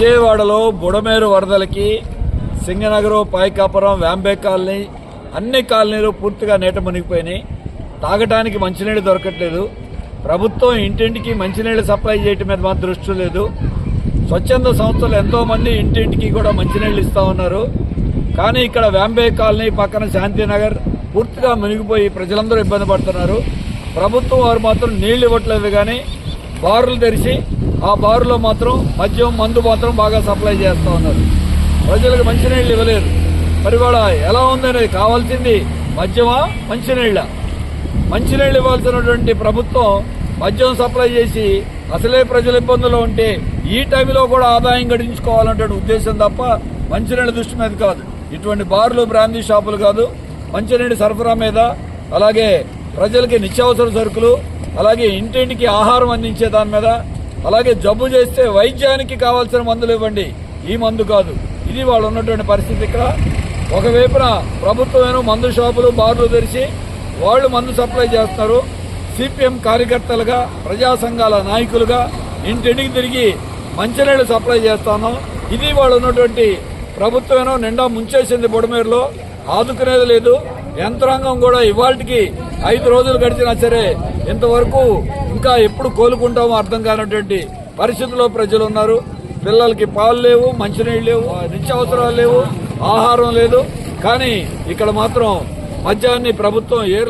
విజయవాడలో బుడమేరు వరదలకి సింగనగరం పాయకాపురం వ్యాంబే కాలనీ అన్ని కాలనీలు పూర్తిగా నీట మునిగిపోయినాయి. తాగటానికి మంచినీళ్ళు దొరకట్లేదు. ప్రభుత్వం ఇంటింటికి మంచినీళ్ళు సప్లై చేయటం మీద మాత్రం దృష్టి లేదు. స్వచ్ఛంద సంస్థలు ఎంతోమంది ఇంటింటికి కూడా మంచినీళ్ళు ఇస్తూ ఉన్నారు. కానీ ఇక్కడ వ్యాంబే కాలనీ పక్కన శాంతినగర్ పూర్తిగా మునిగిపోయి ప్రజలందరూ ఇబ్బంది పడుతున్నారు. ప్రభుత్వం వారు మాత్రం నీళ్ళు ఇవ్వట్లేదు కానీ బారులు తెరిచి ఆ బారులో మాత్రం మద్యం మందు మాత్రం బాగా సప్లై చేస్తూ ఉన్నారు. ప్రజలకు మంచినీళ్ళు ఇవ్వలేదు. మరి వాళ్ళ ఎలా ఉందనేది కావాల్సింది మద్యమా మంచినీళ్ళ? మంచినీళ్ళు ఇవ్వాల్సినటువంటి ప్రభుత్వం మద్యం సప్లై చేసి అసలే ప్రజలు ఇబ్బందులు ఉంటే ఈ టైంలో కూడా ఆదాయం గడించుకోవాలన్నటువంటి ఉద్దేశం తప్ప మంచినీళ్ళ దృష్టి మీద కాదు. ఇటువంటి బార్లు బ్రాందీ షాపులు కాదు. మంచినీటి సరఫరా మీద అలాగే ప్రజలకి నిత్యావసర సరుకులు అలాగే ఇంటింటికి ఆహారం అందించే దాని మీద అలాగే జబ్బు చేస్తే వైద్యానికి కావాల్సిన మందులు ఇవ్వండి. ఈ మందు కాదు. ఇది వాళ్ళు ఉన్నటువంటి పరిస్థితి ఇక్కడ. ఒకవైపున ప్రభుత్వమైన మందు షాపులు బార్లు తెరిచి వాళ్ళు మందు సప్లై చేస్తున్నారు. సిపిఎం కార్యకర్తలుగా ప్రజా సంఘాల నాయకులుగా ఇంటింటికి తిరిగి మంచినీళ్ళు సప్లై చేస్తాను ఇది వాళ్ళు ఉన్నటువంటి ప్రభుత్వమేనో నిండా ముంచేసింది బొడమేరులో. ఆదుకునేది లేదు. యంత్రాంగం కూడా ఇవాళకి ఐదు రోజులు గడిచినా సరే ఇంతవరకు ఇంకా ఎప్పుడు కోలుకుంటామో అర్థం కానటువంటి పరిస్థితుల్లో ప్రజలు ఉన్నారు. పిల్లలకి పాలు లేవు మంచినీళ్ళు లేవు నిత్యావసరాలు లేవు ఆహారం లేదు. కానీ ఇక్కడ మాత్రం మద్యాన్ని ప్రభుత్వం ఏ